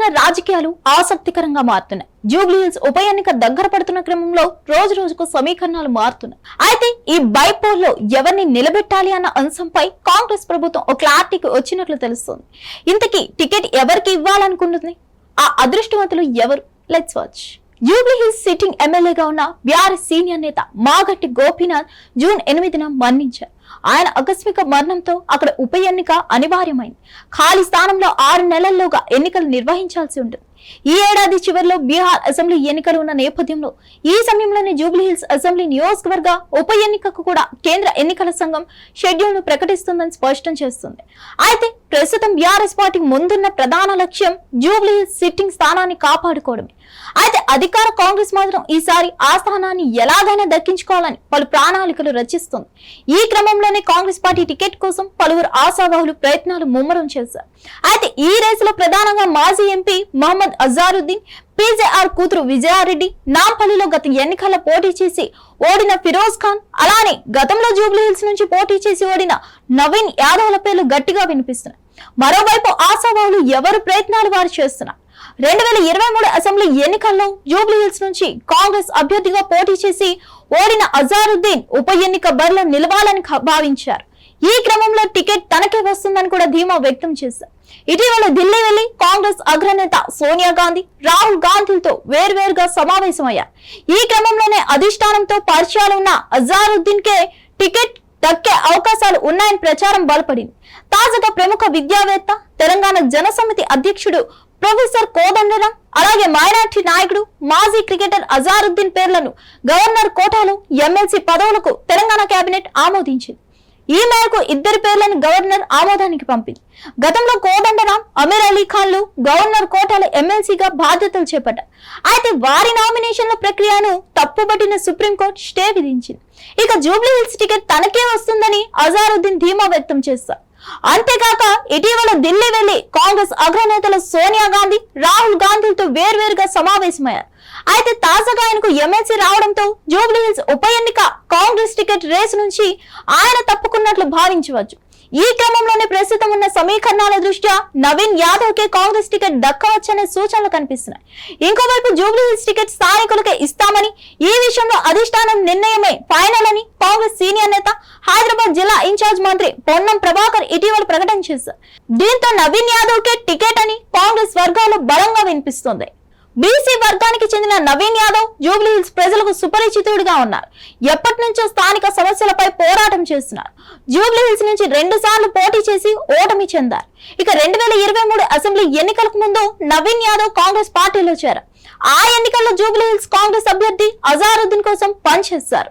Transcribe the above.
తెలంగాణ రాజకీయాలు ఆసక్తికరంగా మారుతున్నాయి. జూబ్లీహిల్స్ ఉప ఎన్నిక దగ్గర పడుతున్న క్రమంలో రోజు రోజుకు సమీకరణాలు మారుతున్నాయి. అయితే ఈ బైపోల్లో ఎవరిని నిలబెట్టాలి అన్న అంశంపై కాంగ్రెస్ ప్రభుత్వం ఒక క్లారిటీకి వచ్చినట్లు తెలుస్తుంది. ఇంతకీ టికెట్ ఎవరికి ఇవ్వాలనుకుంటుంది? ఆ అదృష్టవంతులు ఎవరు? లెట్స్ వాచ్ జూబ్లీహిల్స్ సిట్టింగ్ ఎమ్మెల్యేగా ఉన్న బీఆర్ఎస్ సీనియర్ నేత మాగట్టి గోపీనాథ్ జూన్ ఎనిమిదిన మరణించారు. ఆయన ఆకస్మిక మరణంతో అక్కడ ఉప ఎన్నిక అనివార్యమైంది. ఖాళీ స్థానంలో ఆరు నెలల్లోగా ఎన్నికలు నిర్వహించాల్సి ఉంటుంది. ఈ ఏడాది చివరిలో బీహార్ అసెంబ్లీ ఎన్నికలు ఉన్న నేపథ్యంలో ఈ సమయంలోనే జూబ్లీహిల్స్ అసెంబ్లీ నియోజకవర్గ ఉప ఎన్నికకు కూడా కేంద్ర ఎన్నికల సంఘం షెడ్యూల్ను ప్రకటిస్తుందని స్పష్టం చేస్తుంది. అయితే ప్రస్తుతం బీఆర్ఎస్ పార్టీ ముందున్న ప్రధాన లక్ష్యం జూబ్లీ సిట్టింగ్ స్థానాన్ని కాపాడుకోవడమే. అయితే అధికార కాంగ్రెస్ మాత్రం ఈసారి ఆ స్థానాన్ని ఎలాగైనా దక్కించుకోవాలని పలు ప్రణాళికలు రచిస్తుంది. ఈ క్రమంలోనే కాంగ్రెస్ పార్టీ టికెట్ కోసం పలువురు ఆశావాహులు ప్రయత్నాలు ముమ్మరం చేశారు. అయితే ఈ రేసులో ప్రధానంగా మాజీ ఎంపీ మహమ్మద్ అజారుద్దీన్ పీజేఆర్ కూతురు విజయారెడ్డి నాంపల్లిలో గత ఎన్నికల్లో పోటీ చేసి ఓడిన ఫిరోజ్ ఖాన్ అలానే గతంలో జూబ్లీహిల్స్ నుంచి పోటీ చేసి ఓడిన నవీన్ యాదవ్ల పేర్లు గట్టిగా వినిపిస్తున్నాయి. మరోవైపు ఆశావాహులు ఎవరు ప్రయత్నాలు వారు చేస్తున్నారు? రెండు వేల ఇరవై మూడు అసెంబ్లీ ఎన్నికల్లో జూబ్లీహిల్స్ నుంచి కాంగ్రెస్ అభ్యర్థిగా పోటీ చేసి ఓడిన అజారుద్దీన్ ఉప ఎన్నిక బరిలో నిలవాలని భావించారు. ఈ క్రమంలో టికెట్ తనకే వస్తుందని కూడా ధీమా వ్యక్తం చేశారు. ఇటీవల ఢిల్లీ వెళ్ళి కాంగ్రెస్ అగ్రనేత సోనియా గాంధీ రాహుల్ గాంధీలతో వేర్వేరుగా సమావేశమయ్యారు. ఈ క్రమంలోనే అధిష్టానంతో పరిచయాలు ఉన్న అజారుద్దీన్ కే టికెట్ దక్కే అవకాశాలు ఉన్నాయని ప్రచారం బలపడింది. తాజాగా ప్రముఖ విద్యావేత్త తెలంగాణ జనసమితి అధ్యక్షుడు ప్రొఫెసర్ కోదండరాం అలాగే మైనార్టీ నాయకుడు మాజీ క్రికెటర్ అజారుద్దీన్ పేర్లను గవర్నర్ కోటాలో ఎమ్మెల్సీ పదవులకు తెలంగాణ కేబినెట్ ఆమోదించింది. ఈ మేరకు ఇద్దరి పేర్లను గవర్నర్ ఆమోదానికి పంపింది. గతంలో కోదండరాం అమీర్ అలీ ఖాన్లు గవర్నర్ కోటాల ఎమ్మెల్సీగా బాధ్యతలు చేపట్టారు. అయితే వారి నామినేషన్ల ప్రక్రియను తప్పుబట్టిన సుప్రీంకోర్టు స్టే విధించింది. ఇక జూబ్లీ హిల్స్ టికెట్ తనకే వస్తుందని అజారుద్దీన్ ధీమా వ్యక్తం చేశారు. అంతేకాక ఇటీవల ఢిల్లీ వెళ్ళి కాంగ్రెస్ అగ్రనేతలు సోనియా గాంధీ రాహుల్ గాంధీలతో వేర్వేరుగా సమావేశమయ్యారు. అయితే తాజాగా ఆయనకు ఎమ్మెల్సీ రావడంతో జూబ్లీ హిల్స్ ఉప ఎన్నిక కాంగ్రెస్ టికెట్ రేసు నుంచి ఆయన తప్పుకున్నట్లు భావించవచ్చు. ఈ క్రమంలోనే ప్రస్తుతం ఉన్న సమీకరణాల దృష్ట్యా నవీన్ యాదవ్ కే కాంగ్రెస్ టికెట్ దక్కవచ్చనే సూచనలు కనిపిస్తున్నాయి. ఇంకోవైపు జూబ్లీ హిల్స్ టికెట్ స్థానికులకే ఇస్తామని ఈ విషయంలో అధిష్టానం నిర్ణయమే ఫైనల్ అని కాంగ్రెస్ సీనియర్ నేత హైదరాబాద్ జిల్లా ఇన్ఛార్జ్ మంత్రి పొన్నం ప్రభాకర్ ఇటీవల ప్రకటన చేశారు. దీంతో నవీన్ యాదవ్ కే టికెట్ అని కాంగ్రెస్ వర్గాలు బలంగా వినిపిస్తోంది. బీసీ వర్గానికి చెందిన నవీన్ యాదవ్ జూబ్లీ హిల్స్ ప్రజలకు సుపరిచితుడిగా ఉన్నారు. ఎప్పటి నుంచో స్థానిక సమస్యలపై పోరాటం చేస్తున్నారు. జూబ్లీ హిల్స్ నుంచి రెండు సార్లు పోటీ చేసి ఓటమి చెందారు. ఇక రెండు వేల ఇరవై మూడు అసెంబ్లీ ఎన్నికలకు ముందు నవీన్ యాదవ్ కాంగ్రెస్ పార్టీలో చేరారు. ఆ ఎన్నికల్లో జూబ్లీ హిల్స్ కాంగ్రెస్ అభ్యర్థి అజారుద్దీన్ కోసం పనిచేశారు